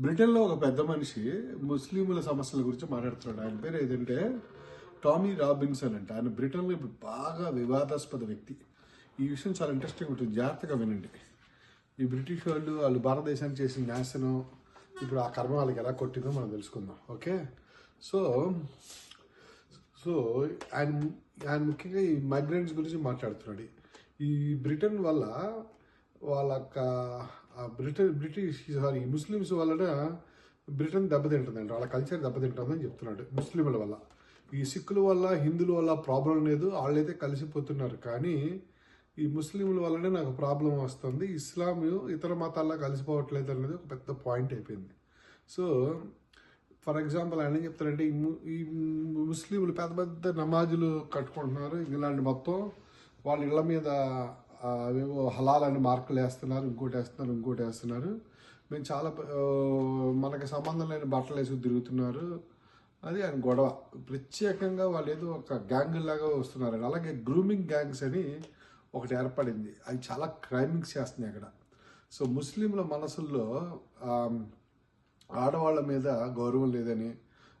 బ్రిటన్లో ఒక పెద్ద మనిషి ముస్లింల సమస్యల గురించి మాట్లాడుతున్నాడు. ఆయన పేరు ఏదంటే టామీ రాబిన్సన్ అంటే. ఆయన బ్రిటన్లో ఇప్పుడు బాగా వివాదాస్పద వ్యక్తి. ఈ విషయం చాలా ఇంట్రెస్టింగ్ ఉంటుంది. జాగ్రత్తగా వినండి. ఈ బ్రిటిష్ వాళ్ళు వాళ్ళు భారతదేశానికి చేసిన నాశనం ఇప్పుడు ఆ కర్మ వాళ్ళకి ఎలా కొట్టిందో మనం తెలుసుకుందాం. ఓకే? సో సో ఆయన ఆయన ముఖ్యంగా ఈ మైగ్రెంట్స్ గురించి మాట్లాడుతున్నాడు. ఈ బ్రిటన్ వల్ల వాళ్ళ బ్రిటన్ బ్రిటిష్ సారీ ముస్లిమ్స్ వలన బ్రిటన్ దెబ్బతింటుందండి. వాళ్ళ కల్చర్ దెబ్బతింటుందని చెప్తున్నాడు ముస్లింల వల్ల. ఈ సిక్కుల వల్ల హిందువుల వల్ల ప్రాబ్లం లేదు. వాళ్ళైతే కలిసిపోతున్నారు. కానీ ఈ ముస్లింల వల్లనే నాకు ప్రాబ్లం వస్తుంది. ఇస్లాం ఇతర మతాల్లో కలిసిపోవట్లేదు అనేది ఒక పెద్ద పాయింట్ అయిపోయింది. సో ఫర్ ఎగ్జాంపుల్ ఆయన ఏం చెప్తారంటే ఈ ము- ఈ ముస్లింలు పెద్ద పెద్ద నమాజులు కట్టుకుంటున్నారు. ఇంగ్లాండ్ మొత్తం వాళ్ళ ఇళ్ళ మీద అవేమో హలాలని హలాల్ అని మార్కులు వేస్తున్నారు ఇంకోటి వేస్తున్నారు ఇంకోటి వేస్తున్నారు. మేము చాలా మనకి సంబంధం లేని బట్టలు వేసుకు తిరుగుతున్నారు. అది ఆయన గొడవ. ప్రత్యేకంగా వాళ్ళు ఏదో ఒక గ్యాంగ్ లాగా వస్తున్నారు అలాగే గ్రూమింగ్ గ్యాంగ్స్ అని ఒకటి ఏర్పడింది. అవి చాలా క్రైమింగ్స్ చేస్తున్నాయి అక్కడ. సో ముస్లింల మనసుల్లో ఆడవాళ్ళ మీద గౌరవం లేదని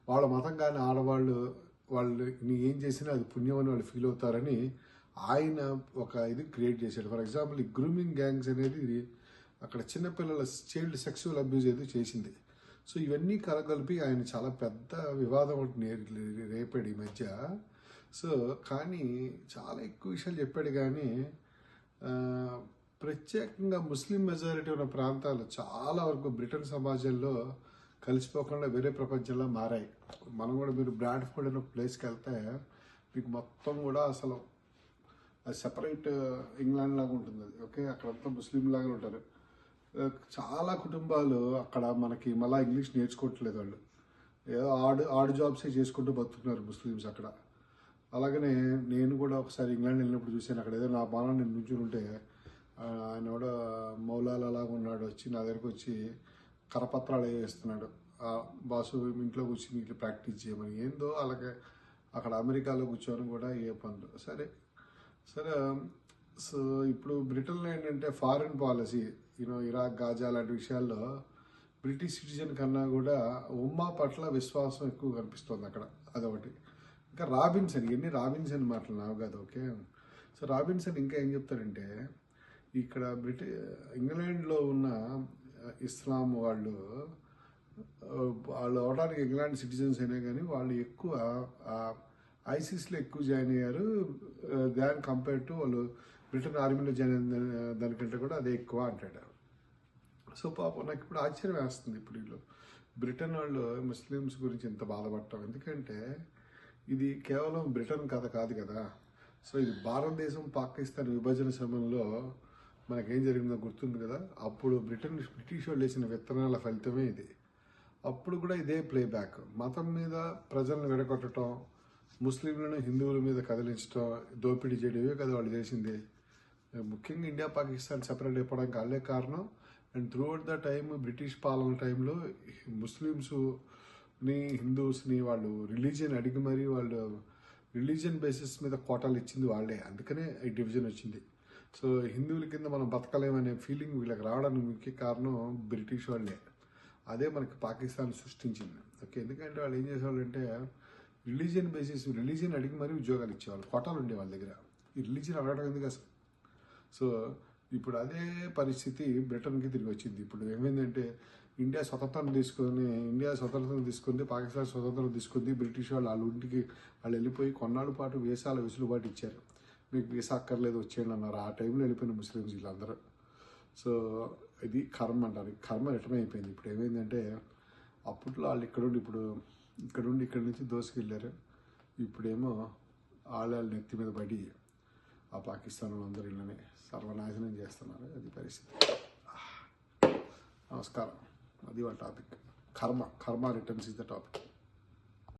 వాళ్ళ మతం కానీ ఆడవాళ్ళు వాళ్ళు నీ ఏం చేసినా అది పుణ్యం అని వాళ్ళు ఫీల్ అవుతారని ఆయన ఒక ఇది క్రియేట్ చేశాడు. ఫర్ ఎగ్జాంపుల్ ఈ గ్రూమింగ్ గ్యాంగ్స్ అనేది అక్కడ చిన్నపిల్లల చైల్డ్ సెక్సువల్ అబ్యూజ్ ఏదో చేసింది. సో ఇవన్నీ కలగలిపి ఆయన చాలా పెద్ద వివాదం ఒకటి నే- రేపాడు ఈ మధ్య. సో కానీ చాలా ఎక్కువ విషయాలు చెప్పాడు కానీ ప్రత్యేకంగా ముస్లిం మెజారిటీ ఉన్న ప్రాంతాలు చాలా వరకు బ్రిటన్ సమాజంలో కలిసిపోకుండా వేరే ప్రపంచంలో మారాయి. మనం కూడా మీరు బ్రాడ్ఫోర్డ్ అనే ప్లేస్కి వెళ్తే మీకు మొత్తం కూడా అసలు అది సెపరేట్ ఇంగ్లాండ్ uh, లాగా ఉంటుంది అది. ఓకే అక్కడంతా ముస్లిం లాగా ఉంటారు. Uh, చాలా కుటుంబాలు అక్కడ మనకి మళ్ళీ ఇంగ్లీష్ నేర్చుకోవట్లేదు వాళ్ళు. ఏదో ఆడు ఆడు జాబ్సే చేసుకుంటూ బతుకుతున్నారు ముస్లిమ్స్ అక్కడ. అలాగనే నేను కూడా ఒకసారి ఇంగ్లాండ్ వెళ్ళినప్పుడు చూశాను. అక్కడ ఏదో నా బాణం నేను నుంచుని ఉంటే ఆయన కూడా మౌలాలు అలాగా ఉన్నాడు. వచ్చి నా దగ్గరకు వచ్చి కరపత్రాలు వేస్తున్నాడు. ఆ, బాసు ఇంట్లో కూర్చుని ఇట్లా ప్రాక్టీస్ చేయమని. ఏందో అలాగే అక్కడ అమెరికాలో కూర్చోవడం కూడా ఏ పనులు. సరే సరే um, సో ఇప్పుడు బ్రిటన్లో ఏంటంటే foreign policy you know Iraq Gaza లాంటి విషయాల్లో బ్రిటిష్ సిటిజన్ కన్నా కూడా ఉమ్మా పట్ల విశ్వాసం ఎక్కువ కనిపిస్తుంది అక్కడ. అదొకటి. ఇంకా రాబిన్సన్ ఇవన్నీ రాబిన్సన్ మాటలు నావు కాదు ఓకే? సో రాబిన్సన్ ఇంకా ఏం చెప్తారంటే ఇక్కడ బ్రిటి ఇంగ్లాండ్లో ఉన్న ఇస్లాం వాళ్ళు వాళ్ళు అవడానికి ఇంగ్లాండ్ సిటిజన్స్ అయినా కానీ వాళ్ళు ఎక్కువ ఐసిస్లో ఎక్కువ జాయిన్ అయ్యారు. దాన్ కంపేర్ టు వాళ్ళు బ్రిటన్ ఆర్మీలో జాయిన్ అయిన దాని- దానికంటే కూడా అదే ఎక్కువ అంటాడు సో పాపం నాకు ఇప్పుడు ఆశ్చర్యం వేస్తుంది ఇప్పుడు వీళ్ళు. బ్రిటన్ వాళ్ళు ముస్లిమ్స్ గురించి ఇంత బాధపడటం. ఎందుకంటే ఇది కేవలం బ్రిటన్ కథ కాదు కదా. సో ఇది భారతదేశం పాకిస్తాన్ విభజన సమయంలో మనకేం జరిగిందో గుర్తుంది కదా. అప్పుడు బ్రిటన్ బ్రిటిష్ వాళ్ళు వేసిన విత్తనాల ఫలితమే ఇది. అప్పుడు కూడా ఇదే ప్లే బ్యాక్ మతం మీద ప్రజలను విడగొట్టడం ముస్లింలను హిందువుల మీద కదిలించడం దోపిడీ చేయడం ఇవే కదా వాళ్ళు చేసింది. ముఖ్యంగా ఇండియా పాకిస్తాన్ సెపరేట్ అయిపోవడానికి వాళ్ళే కారణం. And throughout the time British పాలన టైంలో ముస్లిమ్స్ని హిందూస్ని వాళ్ళు రిలీజియన్ అడిగి మరీ వాళ్ళు రిలీజియన్ బేసిస్ మీద కోటాలు ఇచ్చింది వాళ్ళే. అందుకనే ఈ డివిజన్ వచ్చింది. సో హిందువుల కింద మనం బతకలేమనే ఫీలింగ్ వీళ్ళకి రావడానికి ముఖ్య కారణం బ్రిటిష్ వాళ్ళే. అదే మనకి పాకిస్తాన్ సృష్టించింది. ఓకే ఎందుకంటే వాళ్ళు ఏం చేసేవాళ్ళు అంటే రిలీజియన్ బేసిస్ రిలీజియన్ అడిగి మరీ ఉద్యోగాలు ఇచ్చేవాళ్ళు. కోటాలు ఉండే వాళ్ళ దగ్గర. ఈ రిలీజియన్ అడగడం ఎందుకు అసలు? సో ఇప్పుడు అదే పరిస్థితి బ్రిటన్కి తిరిగి వచ్చింది. ఇప్పుడు ఏమైందంటే ఇండియా స్వతంత్రం తీసుకొని ఇండియా స్వతంత్రం తీసుకుంది పాకిస్తాన్ స్వతంత్రం తీసుకుంది బ్రిటిష్ వాళ్ళు వాళ్ళ ఇంటికి వాళ్ళు వెళ్ళిపోయి కొన్నాళ్ళ పాటు వీసాల వెసులుబాటు ఇచ్చారు. మీకు వీసా అక్కర్లేదు వచ్చేయండి అన్నారు. ఆ టైంలో వెళ్ళిపోయిన ముస్లిమ్స్ వీళ్ళందరూ. సో ఇది కర్మ అంటారు. కర్మ రిటర్న్ అయిపోయింది. ఇప్పుడు ఏమైందంటే అప్పట్లో వాళ్ళు ఇక్కడుండి ఇప్పుడు ఇక్కడుండి ఇక్కడి నుంచి దోసుకెళ్ళారు ఇప్పుడేమో వాళ్ళ వాళ్ళ నెత్తి మీద పడి ఆ పాకిస్తాన్ అందరూ ఇళ్ళని సర్వనాశనం చేస్తున్నారు. అది పరిస్థితి. నమస్కారం. అది వాళ్ళ టాపిక్. కర్మ. కర్మ రిటర్న్స్ ఇస్ ద టాపిక్.